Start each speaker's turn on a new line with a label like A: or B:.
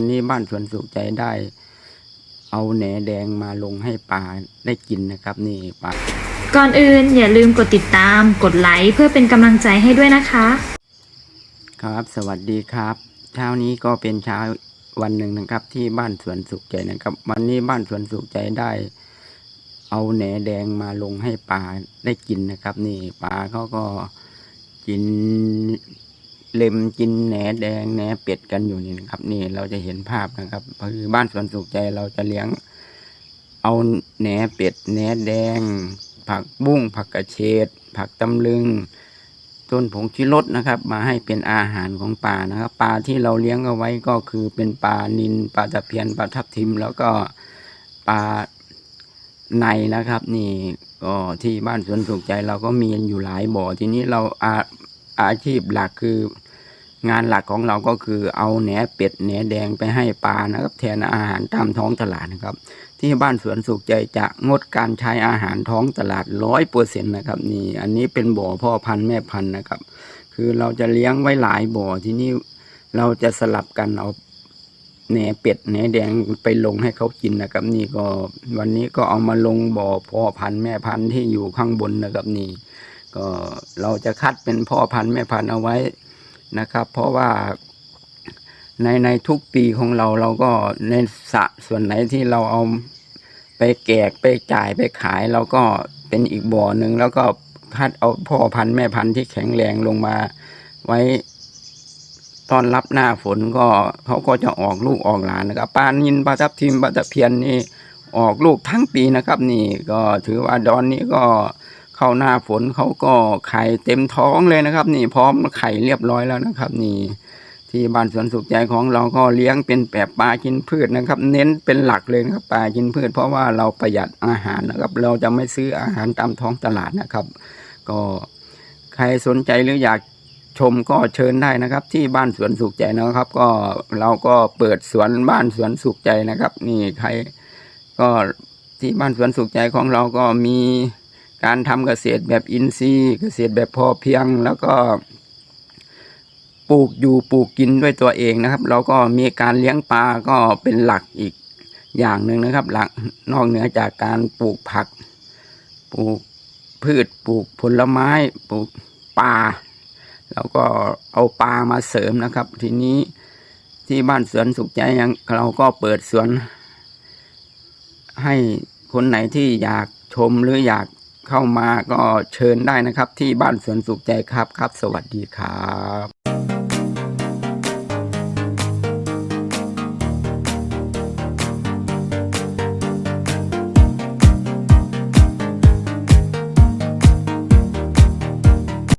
A: วันนี้บ้านสวนสุขใจได้ เอาแหนแดงมาลงให้ปลาได้กินนะครับ นี่ปลา
B: ก่อนอื่นอย่าลืมกดติดตาม กดไลค์เพื่อเป็นกำลังใจให้ด้วยนะคะ
A: ครับ สวัสดีครับ เช้านี้ก็เป็นเช้าวันหนึ่งนะครับ ที่บ้านสวนสุขใจนะครับ วันนี้บ้านสวนสุขใจได้ เอาแหนแดงมาลงให้ปลาได้กินนะครับ นี่ปลาเขาก็กิน เล็มกินแหนแดงแหนเป็ดกันอยู่นี่นะครับ นี่เราจะเห็นภาพนะครับคือบ้านสวนสุขใจเราจะเลี้ยง เอาแหนเป็ดแหนแดง ผักบุ้งผักกระเฉดผักตำลึงต้นผงชิรสนะครับ มาให้เป็นอาหารของปลานะครับปลาที่เราเลี้ยงเอาไว้ก็คือเป็นปลานิลปลาตะเพียนปลาทับทิม แล้วก็ปลาในนะครับ นี่ก็ที่บ้านสวนสุขใจเราก็มีอยู่หลายบ่อทีนี้เราอา อาชีพหลักคืองานหลักของเราก็คือเอาแหนเป็ดแหนแดงไปให้ปลานะครับ แทนอาหารตามท้องตลาดนะครับ ที่บ้านสวนสุขใจจะงดการใช้อาหารท้องตลาดร้อยเปอร์เซ็นต์นะครับนี่ อันนี้เป็นบ่อพ่อพันธุ์แม่พันธุ์นะครับ คือเราจะเลี้ยงไว้หลายบ่อที่นี่เราจะสลับกันเอาแหนเป็ดแหนแดงไปลงให้เขากินนะครับ นี่ก็วันนี้ก็เอามาลงบ่อพ่อพันธุ์แม่พันธุ์ที่อยู่ข้างบนนะครับนี่ ก็เราจะคัดเป็นพ่อพันธุ์แม่พันธุ์เอาไว้นะครับ เพราะว่าในในทุกปีของเราเราก็ในสระส่วนไหนที่เราเอาไปแกกไปจ่ายไปขายเราก็เป็นอีกบ่อหนึ่งแล้วก็คัดเอาพ่อพันธุ์แม่พันธุ์ที่แข็งแรงลงมาไว้ตอนรับหน้าฝนก็เขาก็จะออกลูกออกหลานนะครับปลานินปลาทับทิมปลาตะเพียนนี่ออกลูกทั้งปีนะครับ นี่ก็ถือว่าดอนนี้ก็ เข้าหน้าฝนเขาก็ไข่เต็มท้องเลยนะครับ นี่พร้อมไข่เรียบร้อยแล้วนะครับ นี่ ที่บ้านสวนสุขใจของเราก็เลี้ยงเป็นแบบปลากินพืชนะครับ เน้นเป็นหลักเลยนะครับปลากินพืช เพราะว่าเราประหยัดอาหารนะครับ เราจะไม่ซื้ออาหารตามท้องตลาดนะครับ ก็ใครสนใจหรืออยากชมก็เชิญได้นะครับ ที่บ้านสวนสุขใจนะครับ ก็เราก็เปิดสวนบ้านสวนสุขใจนะครับ นี่ใครก็ที่บ้านสวนสุขใจของเราก็มี การทำเกษตรแบบอินทรีย์เกษตรแบบพอเพียงแล้วก็ ปลูกอยู่ปลูกกินด้วยตัวเองนะครับ เราก็มีการเลี้ยงปลาก็เป็นหลักอีกอย่างหนึ่งนะครับ หลักนอกเหนือจากการปลูกผัก ปลูกพืชปลูกผลไม้ปลูกปลาแล้วก็เอาปลามาเสริมนะครับ ทีนี้ที่บ้านสวนสุขใจยังเราก็เปิดสวน ให้คนไหนที่อยากชมหรืออยาก เข้ามาก็เชิญได้นะครับ ที่บ้านสวนสุขใจครับครับ สวัสดีครับ